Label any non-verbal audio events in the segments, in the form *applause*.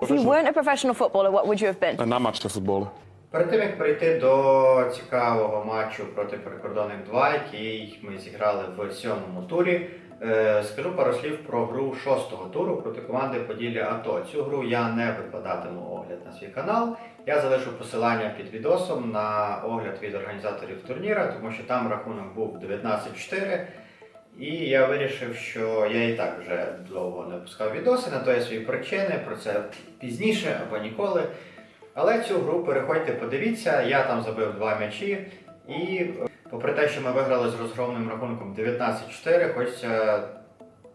If you weren't a professional footballer, what would you have been? An amateur footballer. Перед тим як перейти до цікавого матчу проти прикордонних 2, який ми зіграли в сьомому турі, е, скажу пару слів про гру шостого туру проти команди Поділля АТО. Цю гру я не викладатиму огляд на свій канал. Я залишу посилання під відосом на огляд від організаторів турніра, тому що там рахунок був 19-4. І я вирішив, що я і так вже довго не пускав відоси, на то є свої причини, про це пізніше або ніколи. Але цю гру переходьте, подивіться, я там забив два м'ячі. І е, попри те, що ми виграли з розгромним рахунком 19-4, хочеться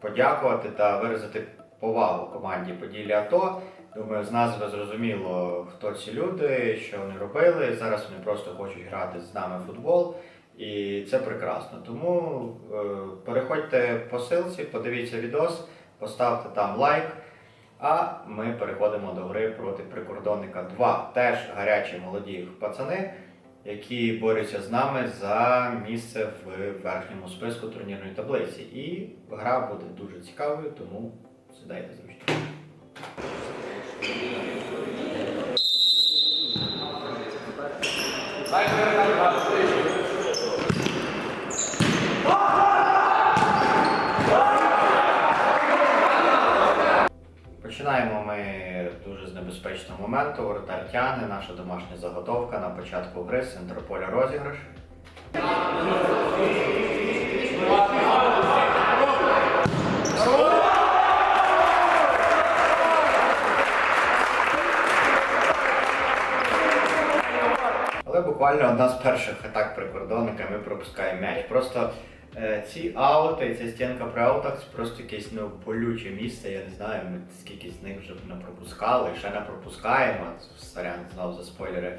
подякувати та виразити повагу команді Поділля АТО. Думаю, з назви зрозуміло, хто ці люди, що вони робили. Зараз вони просто хочуть грати з нами в футбол. І це прекрасно. Тому е, переходьте по ссылці, подивіться відос, поставте там лайк. А ми переходимо до гри проти прикордонника 2. Теж гарячі молоді пацани, які борються з нами за місце в верхньому списку турнірної таблиці. І гра буде дуже цікавою, тому сідайте зручно. Починаємо ми дуже з небезпечного моменту. Воротар наша домашня заготовка на початку гри, з розіграш. Але буквально одна з перших атак прикордонника ми пропускаємо м'яч. Просто ці аути, ця стінка при аутах це просто якесь ну, болюче місце. Я не знаю, ми скільки з них вже не пропускали, ще не пропускаємо. Сорян, знову за спойлери.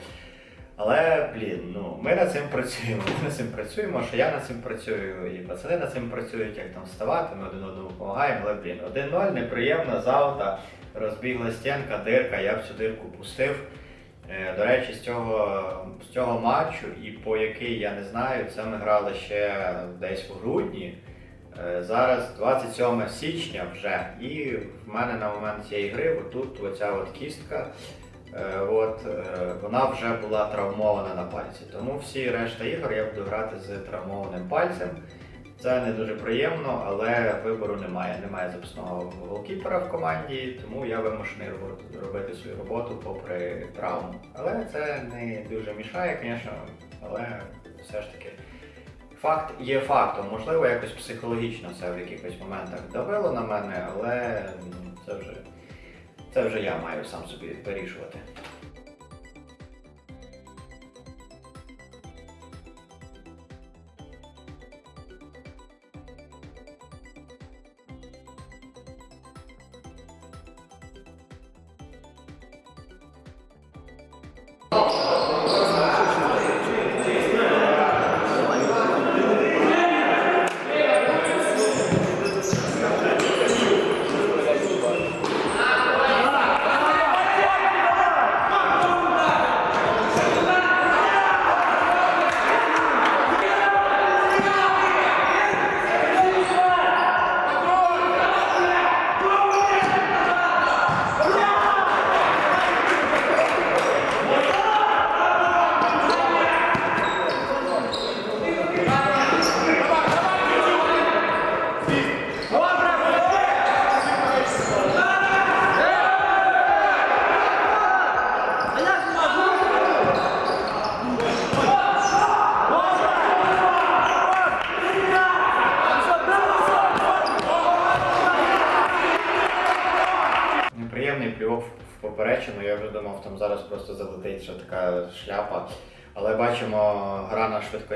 Але, блін, ну ми над цим працюємо. *laughs* Ми над цим працюємо, що я над цим працюю, і пацани над цим працюють, як там вставати, ми один одному допомагаємо. Але, блін, 1-0, неприємно, з розбігла стінка, дирка, я в цю дирку пустив. Е, До речі, з цього, з цього матчу, і по який я не знаю, це ми грали ще десь в грудні. Е, Зараз 27 січня вже, і в мене на момент цієї гри, отут оця от кістка, е, от, вона вже була травмована на пальці. Тому всі решта ігор я буду грати з травмованим пальцем. Це не дуже приємно, але вибору немає. Немає запасного голкіпера в команді, тому я вимушений робити- свою роботу попри травму. Але це не дуже мішає, звісно, але все ж таки. Факт є фактом. Можливо, якось психологічно це в якихось моментах давило на мене, але це вже, це вже я маю сам собі вирішувати.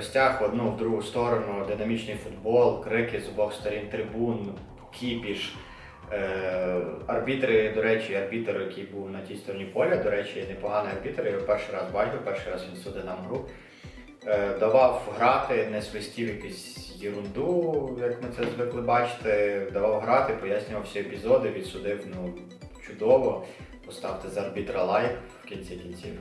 Гра в одну в другу сторону, динамічний футбол, крики з обох сторін трибун, кіпіш. Е, арбітри, до речі, арбітр, який був на тій стороні поля, до речі, непоганий арбітр, я його перший раз бачив, перший раз він судив нам гру. Е, давав грати, не свистів якусь єрунду, як ми це звикли бачити. Давав грати, пояснював всі епізоди, відсудив ну, чудово. Поставте з арбітра лайк в кінці кінців.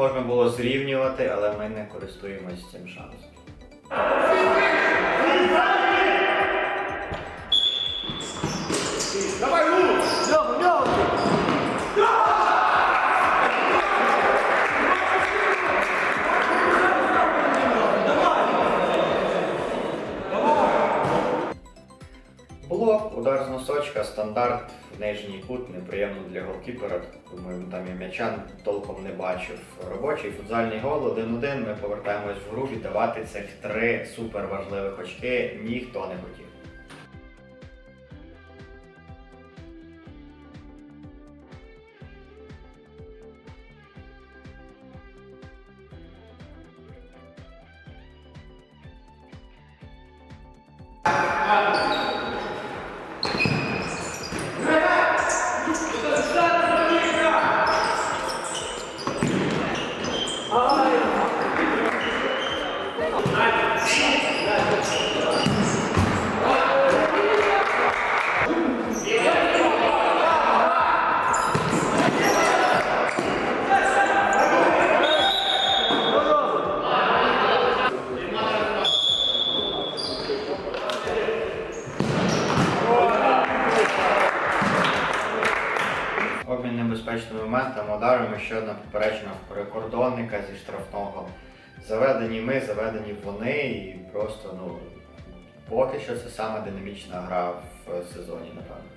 Можна було зрівнювати, але ми не користуємось цим шансом. Блок, удар з носочка, стандарт, нижній кут, неприємно для голкіпера. Думаю, там і м'ячан толком не бачив. Робочий футзальний гол 1-1. Ми повертаємось в гру віддавати цих три супер важливих очки ніхто не хотів. Зі штрафного. Заведені ми, заведені вони, і просто, ну, поки що це саме динамічна гра в сезоні, напевно.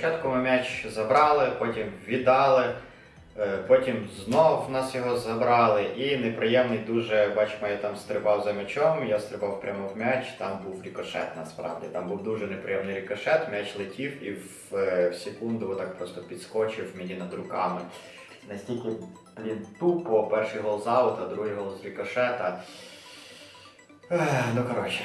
Спочатку ми м'яч забрали, потім віддали, е, потім знов в нас його забрали. І неприємний дуже, бачимо, я там стрибав за м'ячом, я стрибав прямо в м'яч, там був рікошет насправді. Там був дуже неприємний рікошет, м'яч летів і в, е, в секунду отак просто підскочив мені над руками. Настільки, блін, тупо, перший гол з аута, другий гол з рікошета. Ну коротше.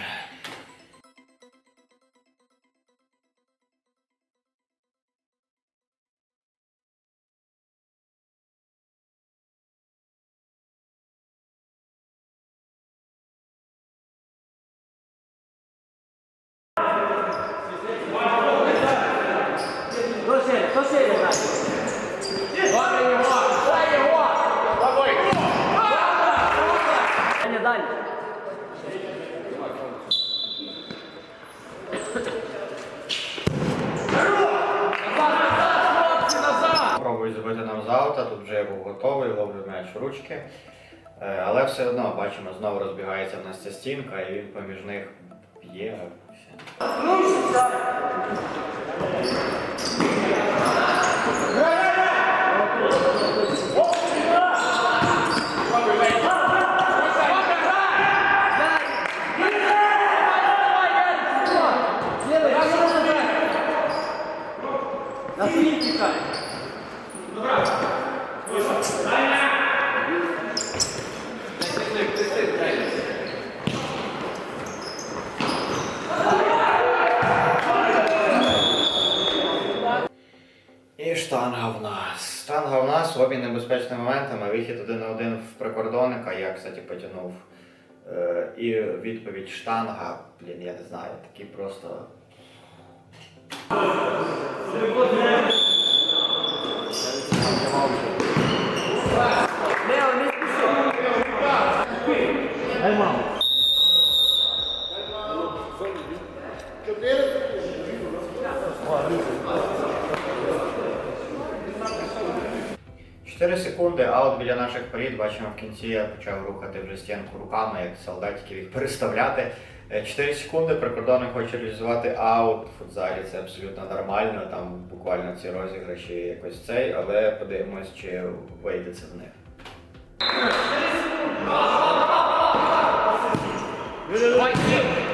Забити нам з аута, тут вже я був готовий, ловлю м'яч в ручки. Е, Але все одно бачимо, знову розбігається в нас ця стінка, і він поміж них б'є. Все. На світ тікай. І штанга в нас. Штанга в нас, обмін небезпечними моментами, вихід один на один в прикордонника, я, кстати, потягнув. Е, І відповідь штанга, блін, я не знаю, такий просто. Лео, не спіши. Дай маму. Секунди, аут біля наших порід. Бачимо в кінці я почав рухати вже стінку руками, як солдатиків їх переставляти. Е, Чотири секунди прикордонник хоче реалізувати аут в футзалі. Це абсолютно нормально. Там буквально ці розіграші якось цей, але подивимось, чи вийде це в них. Якісь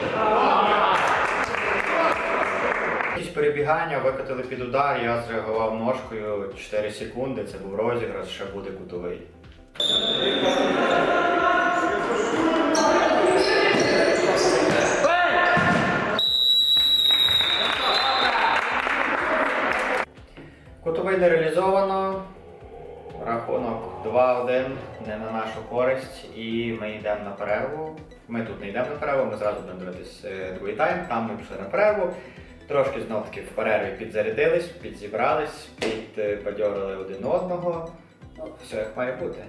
перебігання викотили під удар, я зреагував ножкою 4 секунди, це був розіграш, ще буде кутовий. Кутовий не реалізовано. Рахунок 2-1 не на нашу користь, і ми йдемо на перерву. Ми тут не йдемо на перерву, ми зразу будемо дивитися е, другий тайм, там ми пішли на перерву. Трошки знов таки в перерві підзарядились, підзібрались, підбадьорили один одного. Ну, все як має бути.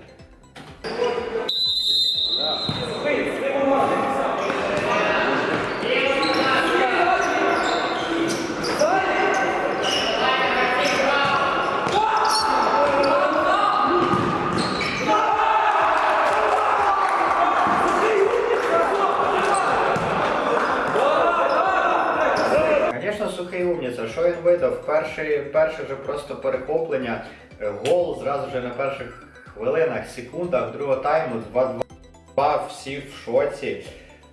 Звісно, сухий. Що він видав? Перший, перше вже просто перехоплення, гол зразу вже на перших хвилинах, секундах другого тайму, 2-2, всі в шоці.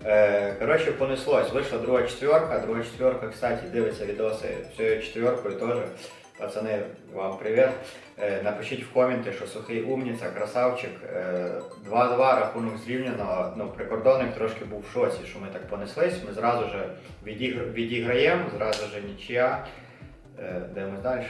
Е, Коротше, понеслось. Вийшла друга четверка. Друга четверка, кстати, дивиться відоси цією четверкою теж. Пацани, вам привіт. Е, Напишіть в коменти, що сухий умніця, красавчик. Е, 2-2 рахунок зрівняного. Ну, прикордонник трошки був в шоці, що ми так понеслись. Ми зразу ж відіграємо, зразу ж нічия. Е, Дивимось далі.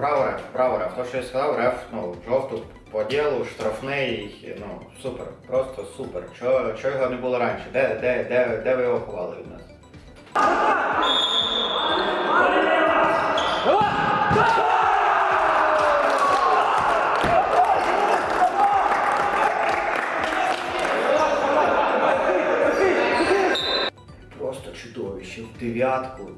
Право реф, право реф. То, що я сказав, реф, ну, жовту по ділу, штрафний, ну, супер, просто супер. Чого, чого його не було раніше? Де, де, де, де ви його ховали від нас? Просто чудовище в дев'ятку.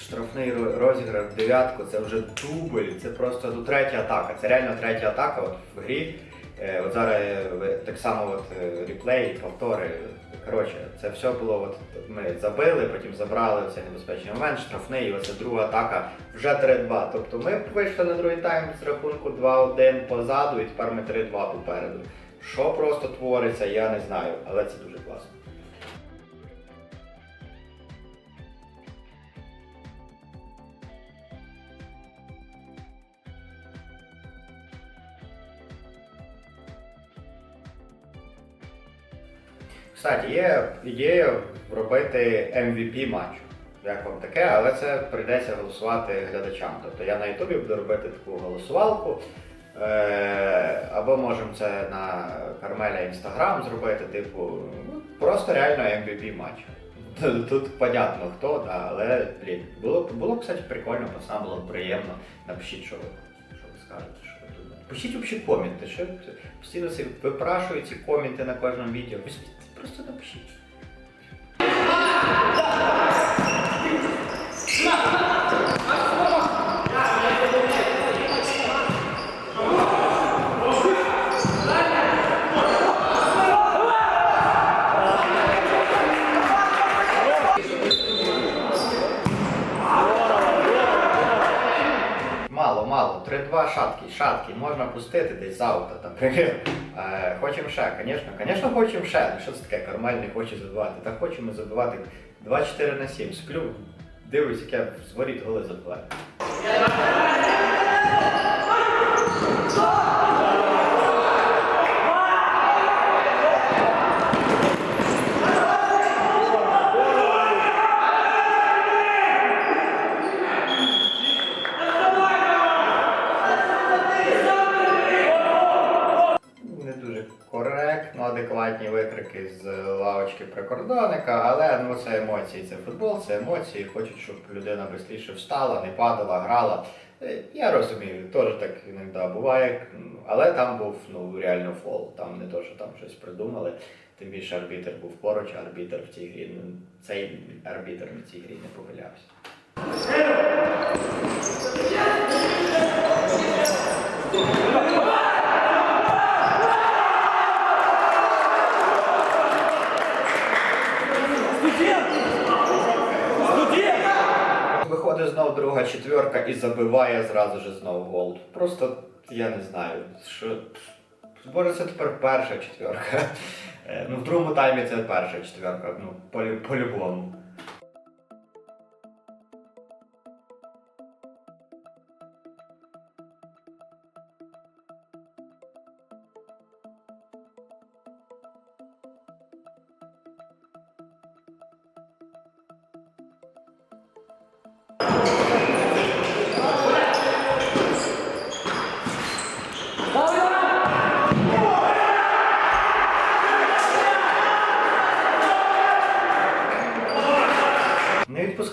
Штрафний ро- розіграш дев'ятку, це вже дубль, це просто ну, третя атака. Це реально третя атака от, в грі. Е, от зараз е, так само от, е, повтори. Коротше, це все було. От, ми забили, потім забрали цей небезпечний момент, штрафний, і оце друга атака вже 3-2. Тобто ми вийшли на другий тайм з рахунку 2-1 позаду, і тепер ми 3-2 попереду. Що просто твориться, я не знаю, але це дуже класно. Кстати, є ідея робити MVP матчу. Як вам таке, але це прийдеться голосувати глядачам. Тобто я на Ютубі буду робити таку голосувалку. Е, або можемо це на Кармеля Інстаграм зробити, типу, ну, просто реально MVP матч. *laughs* Тут, понятно хто, да, але блін, було, було, кстати, прикольно, пацанам було приємно. Напишіть, що ви, що ви скажете, що ви думаєте. Пишіть взагалі коменти, що постійно це випрашую ці коменти на кожному відео. Візьміть, Просто напишіть. Мало, мало. 3-2 шатки, шатки. Можна пустити десь аута. там, примір. Е, хочемо ще, звісно, звісно, хочемо ще. Ну що це таке, Кармель не хоче забивати. Так хочемо забивати 24 на 7. Сплю, дивлюсь, як я з воріт голи забиваю. Знатні з лавочки прикордонника, але ну це емоції, це футбол, це емоції. Хочуть, щоб людина швидше встала, не падала, грала. Е, Я розумію, теж так іноді буває, але там був ну реально фол. Там не то, що там щось придумали. Тим більше арбітр був поруч, а арбітр в цій грі. ну, Цей арбітр в цій грі не помилявся. Виходить знов друга четверка і забиває зразу ж знову гол. Просто я не знаю, що. Боже, це тепер перша четверка. Е, Ну, в другому таймі це перша четверка, ну, по- по-любому.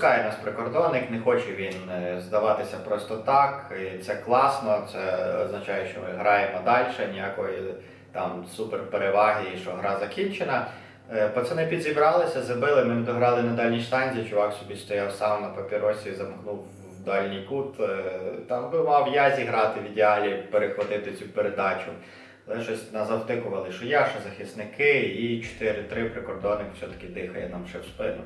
Відпускає нас прикордонник, не хоче він е, здаватися просто так. І це класно, це означає, що ми граємо далі, ніякої там суперпереваги, і що гра закінчена. Е, Пацани підзібралися, забили, ми дограли на дальній штанзі, чувак собі стояв сам на папіросі, замкнув в дальній кут. Е, Там би мав я зіграти в ідеалі, перехватити цю передачу. Але щось нас завтикували, що я, що захисники, і 4-3 прикордонник все-таки дихає нам ще в спину.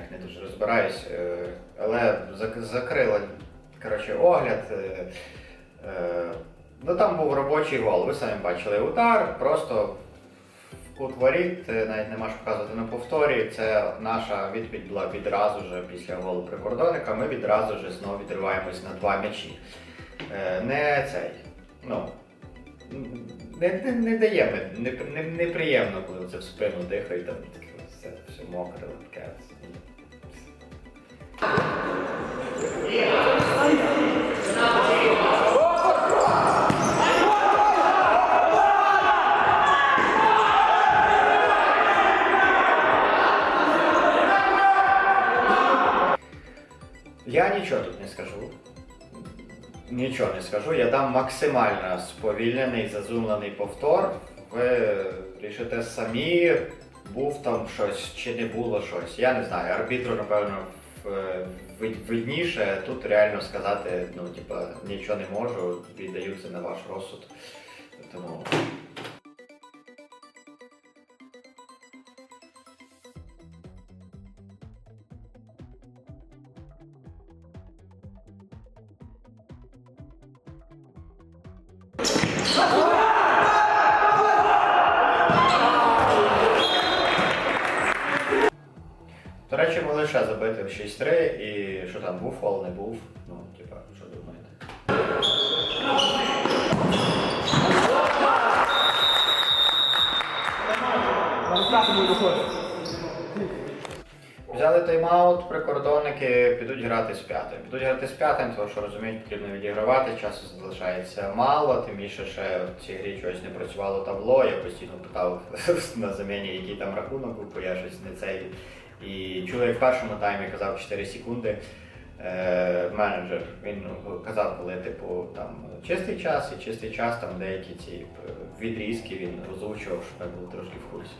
Цих не дуже розбираюсь. е, Але зак- закрила коротше, огляд. е, е, Ну там був робочий гол. Ви самі бачили удар, просто в кут воріт, навіть нема що показувати на повторі. Це наша відповідь була відразу ж після голу прикордонника. Ми відразу ж знову відриваємось на два м'ячі. Не цей. Ну, не, не, не дає, не, не, неприємно, коли це в спину дихає, там таке все, все мокре, таке. Я нічого тут не скажу. Нічого не скажу. Я дам максимально сповільнений, зазумлений повтор. Ви рішите самі, був там щось чи не було щось. Я не знаю. Арбітру, напевно, видніше. Тут реально сказати, ну, типа, нічого не можу, віддаю це на ваш розсуд. Тому був фол, не був. Ну, типа, що думаєте? Взяли тайм-аут, прикордонники підуть грати з п'ятим. Підуть грати з п'ятим, тому що розуміють, потрібно відігравати, часу залишається мало, тим більше ще в цій грі чогось не працювало табло. Я постійно питав *laughs* на заміні, який там рахунок був, бо я щось не цей. І чоловік в першому таймі казав 4 секунди. Е, менеджер він ну, казав, коли типу там чистий час і чистий час, там деякі ці е, відрізки він озвучував, щоб я був трошки в курсі.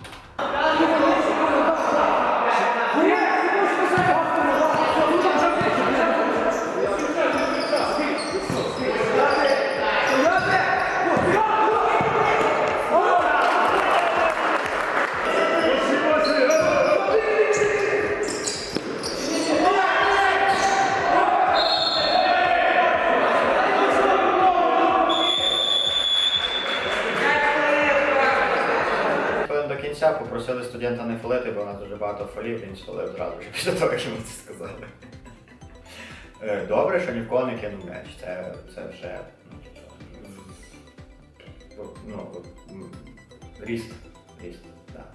Кінця попросили студента не фолити, бо у нас дуже багато фолів, він сфолив одразу вже після того, як йому це сказали. Е, Добре, що ні в кого не кинув м'яч. Це, це вже ну, типу, ну, ріст. Ріст, так.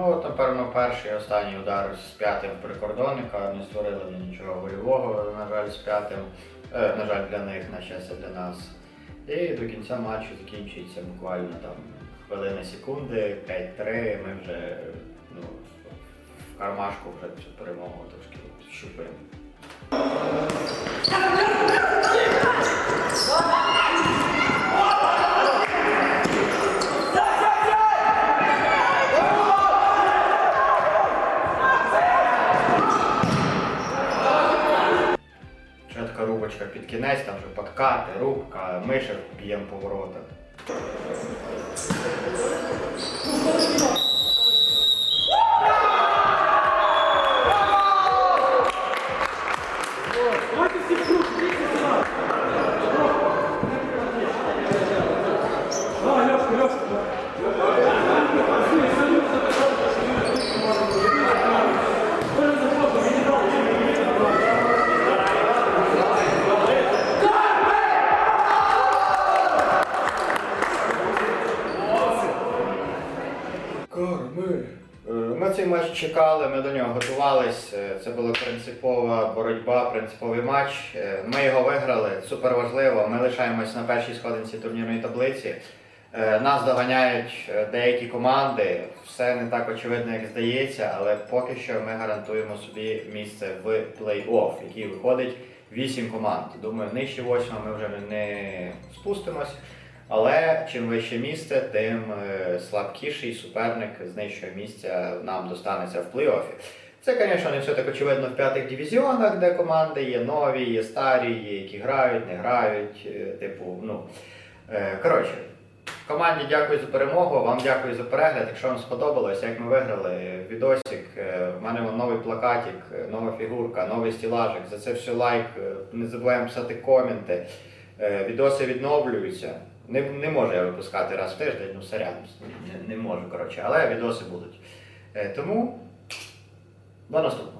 Ну, от, напевно, перший і останній удар з п'ятим прикордонника. Не нічого бойового, на жаль, з п'ятим. Е, на жаль, для них, на щастя, для нас. І до кінця матчу закінчується буквально там хвилини секунди, 5-3. Ми вже ну, в кармашку вже цю перемогу трошки щупаємо. Ще така рубочка під кінець, там вже подкати, рубка, мишек б'ємо по воротах. Карми. Е, Ми цей матч чекали, ми до нього готувались. Е, Це була принципова боротьба, принциповий матч. Е, Ми його виграли. Супер важливо. Ми лишаємось на першій сходинці турнірної таблиці. Е, Нас доганяють е, деякі команди. Все не так очевидно, як здається, але поки що ми гарантуємо собі місце в плей-офф, який виходить 8 команд. Думаю, нижче 8 ми вже не спустимось. Але чим вище місце, тим слабкіший суперник з нижчого місця нам достанеться в плей-оффі. Це, звісно, не все так очевидно в п'ятих дивізіонах, де команди є нові, є старі, є які грають, не грають. е, Типу, ну. е, Коротше, команді дякую за перемогу, вам дякую за перегляд. Якщо вам сподобалось, як ми виграли, відосик, е, в мене новий плакатик, нова фігурка, новий стілажик. За це все лайк. Не забуваємо писати коменти. Відоси відновлюються. Не, не можу я випускати раз в тиждень, ну сорян, не, не можу, коротше, але відоси будуть. Тому до наступного.